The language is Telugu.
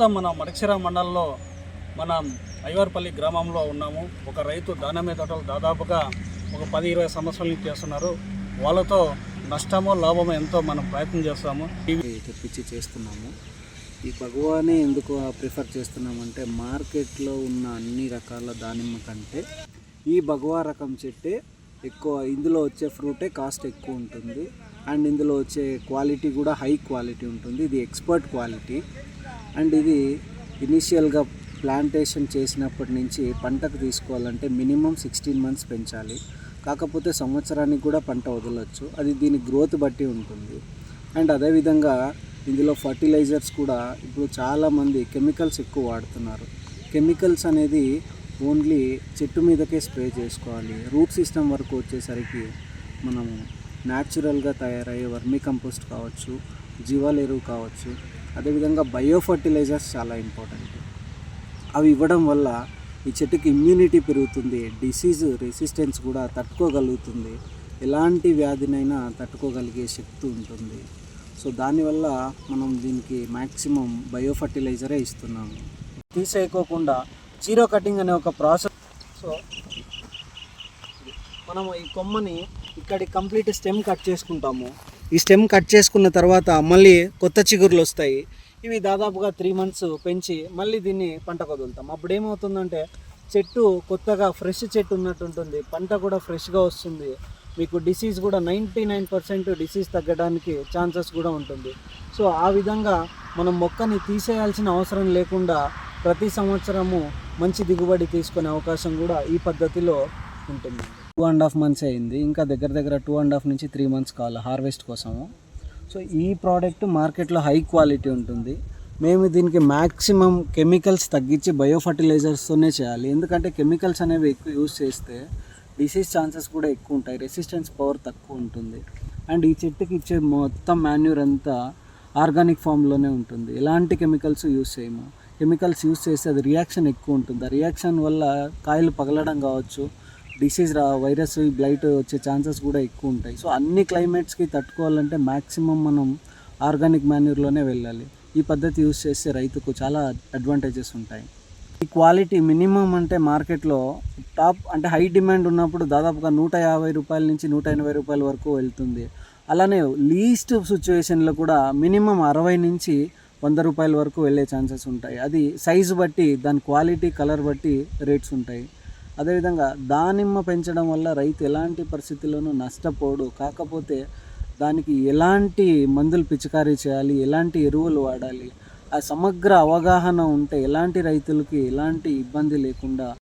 ప్రస్తుతం మన మడక్షిర మండలంలో మనం ఐవార్పల్లి గ్రామంలో ఉన్నాము. ఒక రైతు దానమే తోటలు దాదాపుగా ఒక పది ఇరవై సంవత్సరాల నుంచి చేస్తున్నారు. వాళ్ళతో నష్టమో లాభమో ఎంతో మనం ప్రయత్నం చేస్తాము. తెప్పించి చేస్తున్నాము. ఈ భగవానే ఎందుకు ప్రిఫర్ చేస్తున్నామంటే మార్కెట్లో ఉన్న అన్ని రకాల దానిమ్మ కంటే ఈ భగవా రకం చెట్టే ఎక్కువ. ఇందులో వచ్చే ఫ్రూటే కాస్ట్ ఎక్కువ ఉంటుంది. అండ్ ఇందులో వచ్చే క్వాలిటీ కూడా హై క్వాలిటీ ఉంటుంది. ఇది ఎక్స్పర్ట్ క్వాలిటీ. అండ్ ఇది ఇనిషియల్గా ప్లాంటేషన్ చేసినప్పటి నుంచి పంటకు తీసుకోవాలంటే మినిమం సిక్స్టీన్ మంత్స్ పెంచాలి. కాకపోతే సంవత్సరానికి కూడా పంట వదలొచ్చు. అది దీని గ్రోత్ బట్టి ఉంటుంది. అండ్ అదేవిధంగా ఇందులో ఫర్టిలైజర్స్ కూడా ఇప్పుడు చాలామంది కెమికల్స్ ఎక్కువ వాడుతున్నారు. కెమికల్స్ అనేది ఓన్లీ చెట్టు మీదకే స్ప్రే చేసుకోవాలి. రూట్ సిస్టమ్ వరకు వచ్చేసరికి మనము న్యాచురల్గా తయారయ్యే వర్మీ కంపోస్ట్ కావచ్చు జీవాల ఎరువు కావచ్చు అదేవిధంగా బయో ఫర్టిలైజర్స్ చాలా ఇంపార్టెంట్ అవి ఇవ్వడం వల్ల ఈ చెట్టుకి ఇమ్యూనిటీ పెరుగుతుంది డిసీజ్ రెసిస్టెన్స్ కూడా తట్టుకోగలుగుతుంది ఎలాంటి వ్యాధినైనా తట్టుకోగలిగే శక్తి ఉంటుంది. సో దానివల్ల మనం దీనికి మ్యాక్సిమం బయో ఫర్టిలైజరే ఇస్తున్నాము. తీసేయకోకుండా జీరో కటింగ్ అనే ఒక ప్రాసెస్ సో మనము ఈ కొమ్మని ఇక్కడి కంప్లీట్ స్టెమ్ కట్ చేసుకుంటాము. ఈ స్టెమ్ కట్ చేసుకున్న తర్వాత మళ్ళీ కొత్త చిగురులు వస్తాయి. ఇవి దాదాపుగా త్రీ మంత్స్ పెంచి మళ్ళీ దీన్ని పంటకు వదులుతాం అప్పుడు ఏమవుతుందంటే చెట్టు కొత్తగా ఫ్రెష్ చెట్టు ఉన్నట్టు ఉంటుంది. పంట కూడా ఫ్రెష్గా వస్తుంది. మీకు డిసీజ్ కూడా నైంటీ నైన్ పర్సెంట్ డిసీజ్ తగ్గడానికి ఛాన్సెస్ కూడా ఉంటుంది. సో ఆ విధంగా మనం మొక్కని తీసేయాల్సిన అవసరం లేకుండా ప్రతి సంవత్సరము మంచి దిగుబడి తీసుకునే అవకాశం కూడా ఈ పద్ధతిలో ఉంటుంది. టూ అండ్ హాఫ్ మంత్స్ అయింది. ఇంకా దగ్గర దగ్గర టూ అండ్ హాఫ్ నుంచి త్రీ మంత్స్ కావాలి హార్వెస్ట్ కోసము. సో ఈ ప్రోడక్ట్ మార్కెట్లో హై క్వాలిటీ ఉంటుంది. మేము దీనికి మ్యాక్సిమం కెమికల్స్ తగ్గించి బయో ఫర్టిలైజర్స్తోనే చేయాలి. ఎందుకంటే కెమికల్స్ అనేవి ఎక్కువ యూజ్ చేస్తే డిసీజ్ ఛాన్సెస్ కూడా ఎక్కువ ఉంటాయి. రెసిస్టెన్స్ పవర్ తక్కువ ఉంటుంది. అండ్ ఈ చెట్టుకి ఇచ్చే మొత్తం మాన్యూర్ అంతా ఆర్గానిక్ ఫామ్లోనే ఉంటుంది. ఎలాంటి కెమికల్స్ యూస్ చేయము. కెమికల్స్ యూస్ చేస్తే అది రియాక్షన్ ఎక్కువ ఉంటుంది. ఆ రియాక్షన్ వల్ల కాయలు పగలడం కావచ్చు డిసీజ్ రా వైరస్ బ్లైట్ వచ్చే ఛాన్సెస్ కూడా ఎక్కువ ఉంటాయి. సో అన్ని క్లైమేట్స్కి తట్టుకోవాలంటే మ్యాక్సిమం మనం ఆర్గానిక్ మాన్యూర్లోనే వెళ్ళాలి. ఈ పద్ధతి యూస్ చేస్తే రైతుకు చాలా అడ్వాంటేజెస్ ఉంటాయి. ఈ క్వాలిటీ మినిమం అంటే మార్కెట్లో టాప్ అంటే హై డిమాండ్ ఉన్నప్పుడు దాదాపుగా నూట యాభై రూపాయల నుంచి నూట ఎనభై రూపాయల వరకు వెళ్తుంది. అలానే లీస్ట్ సిచ్యువేషన్లో కూడా మినిమం అరవై నుంచి వంద రూపాయల వరకు వెళ్ళే ఛాన్సెస్ ఉంటాయి. అది సైజు బట్టి దాని క్వాలిటీ కలర్ బట్టి రేట్స్ ఉంటాయి. అదేవిధంగా దానిమ్మ పెంచడం వల్ల రైతు ఎలాంటి పరిస్థితుల్లోనూ నష్టపోడు. కాకపోతే దానికి ఎలాంటి మందులు పిచికారీ చేయాలి ఎలాంటి ఎరువులు వాడాలి ఆ సమగ్ర అవగాహన ఉంటే ఎలాంటి రైతులకి ఎలాంటి ఇబ్బంది లేకుండా